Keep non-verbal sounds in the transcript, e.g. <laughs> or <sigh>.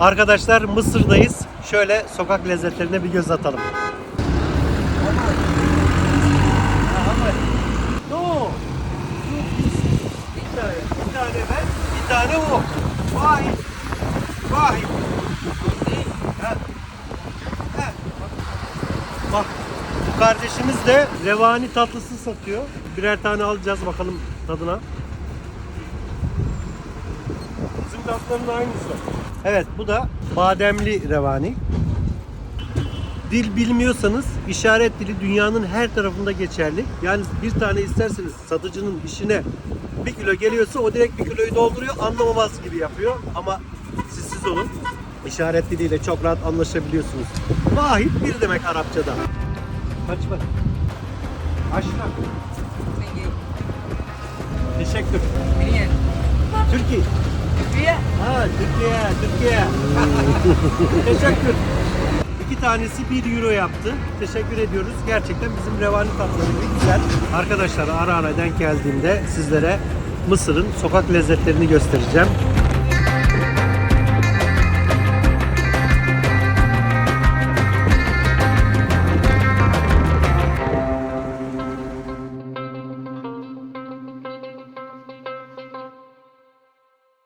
Arkadaşlar Mısır'dayız. Şöyle sokak lezzetlerine bir göz atalım. Bir tane, bir tane ben, bir tane o. Ha. Ha. Bak bu kardeşimiz de revani tatlısı satıyor. Birer tane alacağız bakalım tadına. Bizim tatların aynısı. Evet bu da bademli revani. Dil bilmiyorsanız işaret dili dünyanın her tarafında geçerli. Yani bir tane isterseniz satıcının işine bir kilo geliyorsa o direkt bir kiloyu dolduruyor anlamamaz gibi yapıyor. Ama siz siz olun. İşaret diliyle çok rahat anlaşabiliyorsunuz. Vahid bir demek Arapçada. Kaç bak. Aşraf. Teşekkür. Türkiye. Ha Türkiye, Türkiye. <laughs> Teşekkür. İki tanesi 1 euro yaptı. Teşekkür ediyoruz. Gerçekten bizim revani tatları gibi güzel. Arkadaşlar ara ara denk geldiğimde sizlere Mısır'ın sokak lezzetlerini göstereceğim.